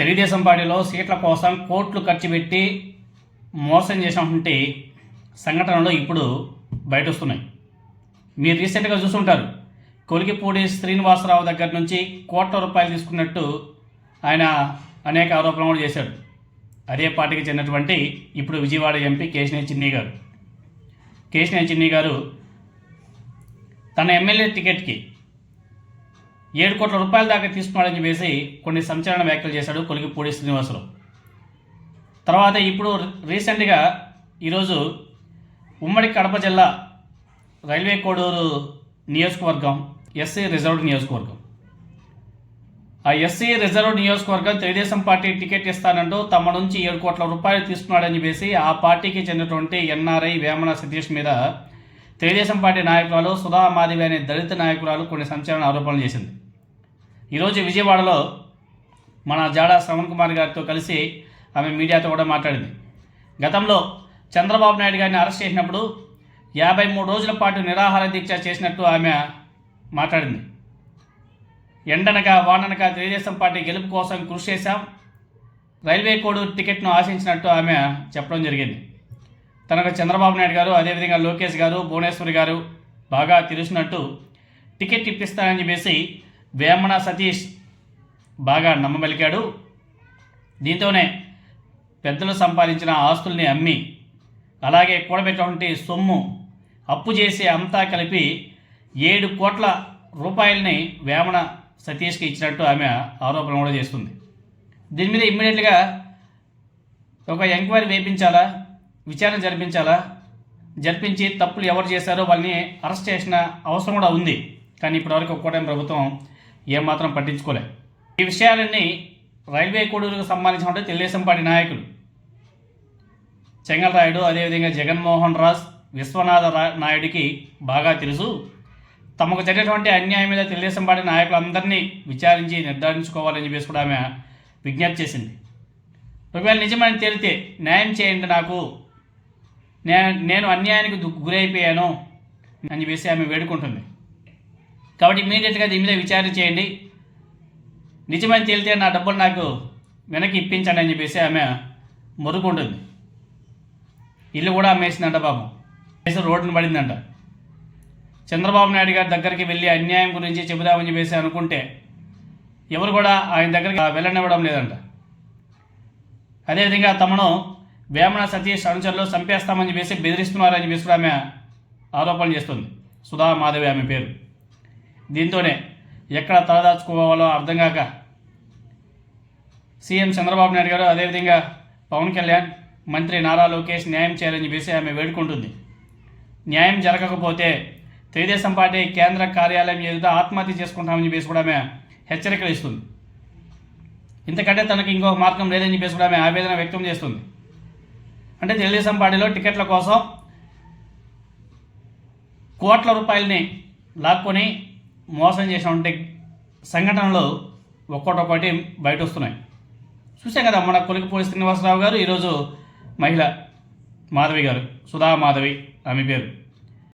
తెలుగుదేశం పార్టీలో సీట్ల కోసం కోట్లు ఖర్చు పెట్టి మోసం చేసినటువంటి సంఘటనలు ఇప్పుడు బయట వస్తున్నాయి మీరు రీసెంట్గా చూసుంటారు. కొలికిపూడి శ్రీనివాసరావు దగ్గర నుంచి కోట్ల రూపాయలు తీసుకున్నట్టు ఆయన అనేక ఆరోపణలు కూడా చేశాడు. అదే పార్టీకి చెందినటువంటి ఇప్పుడు విజయవాడ ఎంపీ కేశినే చిన్ని గారు. కేశినే చిన్ని గారు తన ఎమ్మెల్యే టికెట్కి ఏడు కోట్ల రూపాయల దాకా తీసుకున్నాడని చెప్పేసి కొన్ని సంచలన వ్యాఖ్యలు చేశాడు కొలిగిపూడి శ్రీనివాసరావు తర్వాత ఇప్పుడు రీసెంట్గా ఈరోజు ఉమ్మడి కడప జిల్లా రైల్వే కోడూరు నియోజకవర్గం ఎస్సీ రిజర్వ్డ్ నియోజకవర్గం. ఆ ఎస్సీ రిజర్వ్డ్ నియోజకవర్గం తెలుగుదేశం పార్టీ టికెట్ ఇస్తానంటూ తమ నుంచి ఏడు కోట్ల రూపాయలు తీసుకున్నాడని చెప్పేసి ఆ పార్టీకి చెందినటువంటి ఎన్ఆర్ఐ వేమన సతీష్ మీద తెలుగుదేశం పార్టీ నాయకురాలు సుధా మాధవి అనే దళిత నాయకురాలు కొన్ని సంచలన ఆరోపణలు చేసింది. ఈరోజు విజయవాడలో మన జాడా శ్రవణ్ కుమార్ గారితో కలిసి ఆమె మీడియాతో కూడా మాట్లాడింది. గతంలో చంద్రబాబు నాయుడు గారిని అరెస్ట్ చేసినప్పుడు యాభై మూడు రోజుల పాటు నిరాహార దీక్ష చేసినట్టు ఆమె మాట్లాడింది. ఎండనక వాననక తెలుగుదేశం పార్టీ గెలుపు కోసం కృషి చేశాం. రైల్వే కోడ్ టికెట్ను ఆశించినట్టు ఆమె చెప్పడం జరిగింది. తనకు చంద్రబాబు నాయుడు గారు అదేవిధంగా లోకేష్ గారు భువనేశ్వరి గారు బాగా తెలిసినట్టు టికెట్ ఇప్పిస్తానని చెప్పేసి వేమన సతీష్ బాగా నమ్మబలికాడు. దీంతోనే పెద్దలు సంపాదించిన ఆస్తుల్ని అమ్మి అలాగే కూడబెట్టినటువంటి సొమ్ము అప్పు చేసి అంతా కలిపి ఏడు కోట్ల రూపాయలని వేమన సతీష్కి ఇచ్చినట్టు ఆమె ఆరోపణ కూడా చేస్తుంది. దీని మీద ఇమ్మీడియట్గా ఒక ఎంక్వైరీ వేయించాలా? విచారణ జరిపించాలా? జరిపించి తప్పులు ఎవరు చేశారో వాళ్ళని అరెస్ట్ చేసిన అవసరం కూడా ఉంది. కానీ ఇప్పటివరకు కూటమి ప్రభుత్వం ఏమాత్రం పట్టించుకోలే. ఈ విషయాలన్నీ రైల్వే కూడూరుకు సంబంధించినటువంటి తెలుగుదేశం పార్టీ నాయకులు చెంగలరాయుడు అదేవిధంగా జగన్మోహన్ రాజ్ విశ్వనాథ రా- నాయుడికి బాగా తెలుసు. తమకు జరిగినటువంటి అన్యాయం మీద తెలుగుదేశం పార్టీ నాయకులందరినీ విచారించి నిర్ధారించుకోవాలని చెప్పేసి కూడా ఆమె విజ్ఞప్తి చేసింది. ఒకవేళ నిజమని తేలితే న్యాయం చేయండి నాకు. నేను నేను అన్యాయానికి గురైపోయాను అని చెప్పేసి ఆమె వేడుకుంటుంది. కాబట్టి ఇమీడియట్గా దీని మీద విచారణ చేయండి. నిజమని తేలితే నా డబ్బులు నాకు వెనక్కి ఇప్పించండి అని చెప్పేసి ఆమె మొరుకుంటుంది. ఇల్లు కూడా అమ్మేసిందంట పాపం వేసి రోడ్డును పడిందంట. చంద్రబాబు నాయుడు గారి దగ్గరికి వెళ్ళి అన్యాయం గురించి చెబుదామని చెప్పేసి అనుకుంటే ఎవరు కూడా ఆయన దగ్గరికి వెళ్ళనివ్వడం లేదంట. అదేవిధంగా తమను వేమన సతీష్ అనుచరులు చంపేస్తామని చెప్పేసి బెదిరిస్తున్నారని చెప్పేసి కూడా ఆమె ఆరోపణలు చేస్తుంది. సుధా మాధవి ఆమె పేరు. దీంతోనే ఎక్కడ తలదాచుకోవాలో అర్థం కాక సీఎం చంద్రబాబు నాయుడు గారు అదేవిధంగా పవన్ కళ్యాణ్ మంత్రి నారా లోకేష్ న్యాయం చేయాలని చెప్పేసి ఆమె వేడుకుంటుంది. న్యాయం జరగకపోతే తెలుగుదేశం పార్టీ కేంద్ర కార్యాలయం ఎదుట ఆత్మహత్య చేసుకుంటామని చెప్పేసి కూడా ఆమె హెచ్చరికలు ఇస్తుంది. ఇంతకంటే తనకు ఇంకొక మార్గం లేదని చెప్పేసి కూడా ఆమె ఆవేదన వ్యక్తం చేస్తుంది. అంటే తెలుగుదేశం పార్టీలో టికెట్ల కోసం కోట్ల రూపాయలని లాక్కొని మోసం చేసినటువంటి సంఘటనలు ఒక్కొక్కటి బయట వస్తున్నాయి చూసాం కదా మన కొలికిపూడి శ్రీనివాసరావు గారు ఈరోజు మహిళ మాధవి గారు సుధా మాధవి ఆమె పేరు.